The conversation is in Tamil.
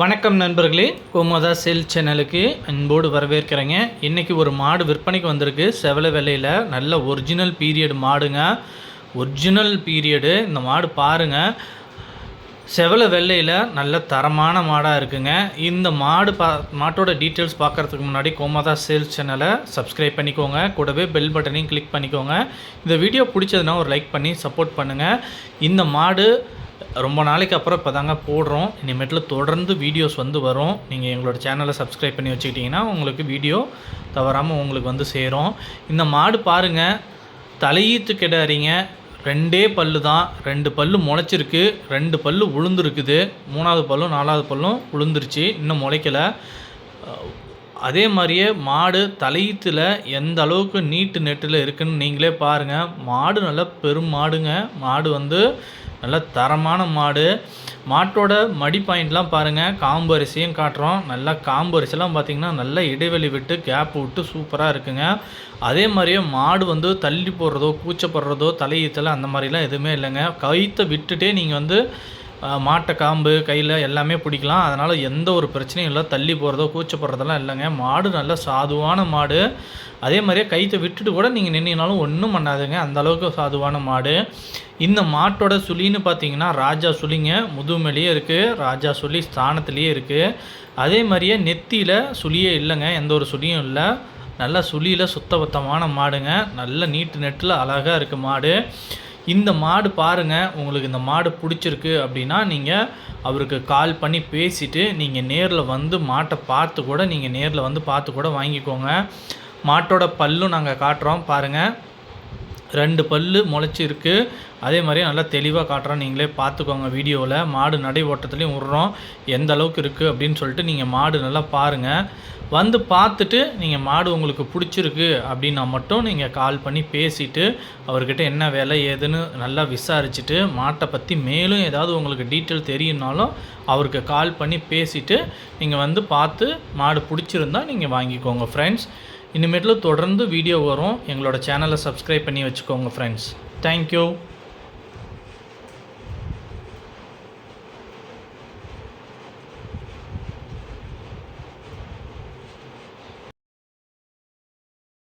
வணக்கம் நண்பர்களே. கோமோதா சேல் சேனலுக்கு அன்போடு வரவேற்கிறேங்க. இன்றைக்கி ஒரு மாடு விற்பனைக்கு வந்திருக்கு. செவல வெள்ளையில் நல்ல ஒரிஜினல் பீரியட் மாடுங்க. ஒரிஜினல் பீரியடு இந்த மாடு பாருங்கள் செவல வெள்ளையில் நல்ல தரமான மாடாக இருக்குங்க. இந்த மாடு பா மாட்டோட டீட்டெயில்ஸ் பார்க்குறதுக்கு முன்னாடி கோமாதா சேல்ஸ் சேனலை சப்ஸ்கிரைப் பண்ணிக்கோங்க. கூடவே பெல் பட்டனையும் கிளிக் பண்ணிக்கோங்க. இந்த வீடியோ பிடிச்சதுன்னா ஒரு லைக் பண்ணி சப்போர்ட் பண்ணுங்கள் இந்த மாடு ரொம்ப நாளைக்கு அப்புறம் இப்போ தாங்க போடுறோம். இனிமேட்டில் தொடர்ந்து வீடியோஸ் வந்து வரும். நீங்கள் எங்களோட சேனலை சப்ஸ்கிரைப் பண்ணி வச்சுக்கிட்டிங்கன்னா உங்களுக்கு வீடியோ தவறாமல் உங்களுக்கு வந்து சேரும். இந்த மாடு பாருங்கள் தலையீத்து கிடாரிங்க ரெண்டே பல்லு தான். ரெண்டு பல்லு முளைச்சிருக்கு. ரெண்டு பல்லு உளுந்துருக்குது. மூணாவது பல்லும் நாலாவது பல்லும் உளுந்துருச்சு. இன்னும் முளைக்கலை. அதே மாதிரியே மாடு தலையீத்தில் எந்த அளவுக்கு நீட்டு நெட்டில் இருக்குதுன்னு நீங்களே பாருங்கள் மாடு நல்ல பெரும் மாடுங்க. மாடு வந்து நல்ல தரமான மாடு. மாட்டோட மடி பாயிண்ட்லாம் பாருங்கள் காம்பரிசியும் காட்டுறோம். நல்லா காம்பு அரிசிலாம் பார்த்திங்கன்னா நல்ல இடைவெளி விட்டு கேப் விட்டு சூப்பராக இருக்குங்க. அதே மாதிரியே மாடு வந்து தள்ளி போடுறதோ கூச்சப்படுறதோ தலையீத்தல் அந்த மாதிரிலாம் எதுவுமே இல்லைங்க. கயிற்றை விட்டுட்டே நீங்கள் வந்து மாட்டை காம்பு கையில் எல்லாமே பிடிக்கலாம். அதனால் எந்த ஒரு பிரச்சனையும் இல்லை. தள்ளி போகிறதோ கூச்சப்படுறதெல்லாம் இல்லைங்க. மாடு நல்ல சாதுவான மாடு. அதே மாதிரியே கைத்தை விட்டுட்டு கூட நீங்கள் நின்றினாலும் ஒன்றும் பண்ணாதுங்க. அந்தளவுக்கு சாதுவான மாடு. இந்த மாட்டோட சுழின்னு பார்த்தீங்கன்னா ராஜா சுழிங்க. முதுமலையே இருக்குது ராஜா சுழி ஸ்தானத்துலேயே இருக்குது அதே மாதிரியே நெத்தியில் சுழியே இல்லைங்க. எந்த ஒரு சுழியும் இல்லை. நல்ல சுழியில் சுத்தபத்தமான மாடுங்க. நல்ல நீட்டு நெட்டில் அழகாக இருக்குது மாடு. இந்த மாடு பாருங்கள் உங்களுக்கு இந்த மாடு பிடிச்சிருக்கு அப்படின்னா நீங்கள் அவருக்கு கால் பண்ணி பேசிவிட்டு நீங்கள் நேரில் வந்து மாட்டை பார்த்து கூட நீங்கள் நேரில் வந்து பார்த்து கூட வாங்கிக்கோங்க. மாட்டோட பல்லும் நாங்கள் காட்டுறோம் பாருங்கள் ரெண்டு பல்லு முளைச்சி அதே மாதிரி நல்லா தெளிவாக காட்டுறோம் நீங்களே பார்த்துக்கோங்க வீடியோவில் மாடு நடை ஓட்டத்துலேயும் விட்றோம் எந்த அளவுக்கு இருக்குது அப்படின்னு சொல்லிட்டு நீங்கள் மாடு நல்லா பாருங்கள் வந்து பார்த்துட்டு நீங்கள் மாடு உங்களுக்கு பிடிச்சிருக்கு அப்படின்னா மட்டும் நீங்கள் கால் பண்ணி பேசிவிட்டு அவர்கிட்ட என்ன வேலை ஏதுன்னு நல்லா விசாரிச்சுட்டு மாட்டை பற்றி மேலும் ஏதாவது உங்களுக்கு டீட்டெயில் தெரியும்னாலும் அவருக்கு கால் பண்ணி பேசிவிட்டு நீங்கள் வந்து பார்த்து மாடு பிடிச்சிருந்தா நீங்கள் வாங்கிக்கோங்க ஃப்ரெண்ட்ஸ் இனிமேட்டில் தொடர்ந்து வீடியோ வரும். எங்களோட சேனலை சப்ஸ்கிரைப் பண்ணி வச்சுக்கோங்க ஃப்ரெண்ட்ஸ் தேங்க்யூ